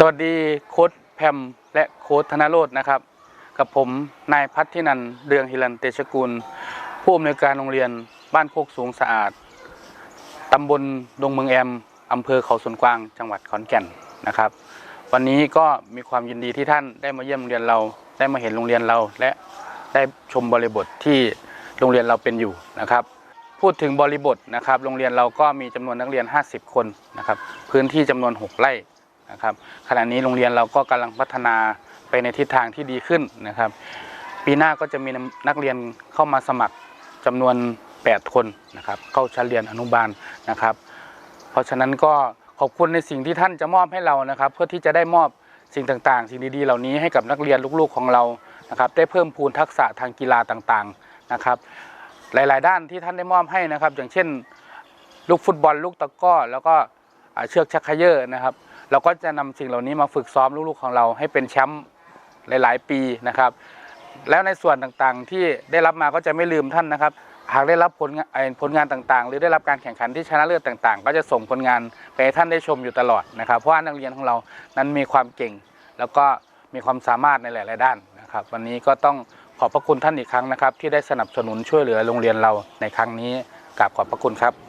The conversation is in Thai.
สวัสดีโค้ดแพมและโค้ดธนโรจน์นะครับ กับผมนายพัฒทินันเดืองฮิรันเตชกุล ผู้อำนวยการโรงเรียนบ้านโคกสูงสะอาดตำบลดงเมืองแอมอำเภอเขาสวนกวางจังหวัดขอนแก่นนะครับ วันนี้ก็มีความยินดีที่ท่านได้มาเยี่ยมโรงเรียนเราได้มาเห็นโรงเรียนเรา และได้ชมบริบทที่โรงเรียนเราเป็นอยู่นะครับ พูดถึงบริบทนะครับ โรงเรียนเราก็มีจำนวนนักเรียน 50 คนนะครับ พื้นที่จำนวน 6 ไร่ นะครับขณะนี้โรงเรียนเราก็กำลังพัฒนาไปในทิศทางที่ดีขึ้นนะครับ ปีหน้าก็จะมีนักเรียนเข้ามาสมัครจำนวน 8 คนนะครับ เข้าชั้นเรียนอนุบาลนะครับ เพราะฉะนั้นก็ขอบคุณในสิ่งที่ท่านจะมอบให้เรานะครับ เพื่อที่จะได้มอบสิ่งต่างๆ สิ่งดีๆ เหล่านี้ให้กับนักเรียนลูกๆของเรานะครับ ได้เพิ่มพูนทักษะทางกีฬาต่างๆนะครับ หลายๆ ด้านที่ท่านได้มอบให้นะครับ อย่างเช่น ลูกฟุตบอลลูกตะก้อแล้วก็เชือกชักเขยอนะครับ เราก็จะนำสิ่งเหล่านี้มาฝึกซ้อมลูกๆของเราให้เป็นแชมป์หลาย ๆ ปีนะครับ แล้วในส่วนต่างๆที่ได้รับมาก็จะไม่ลืมท่านนะครับ หากได้รับผลงานผลงานต่างๆ หรือได้รับการแข่งขันที่ชนะเลิศต่างๆ ก็จะส่งผลงานไปให้ท่านได้ชมอยู่ตลอดนะครับ เพราะว่านักเรียนของเรานั้นมีความเก่ง แล้วก็มีความสามารถในหลาย ๆ ด้านนะครับ วันนี้ก็ต้องขอบพระคุณท่านอีกครั้งนะครับ ที่ได้สนับสนุนช่วยเหลือโรงเรียนเราในครั้งนี้กราบขอบพระคุณครับ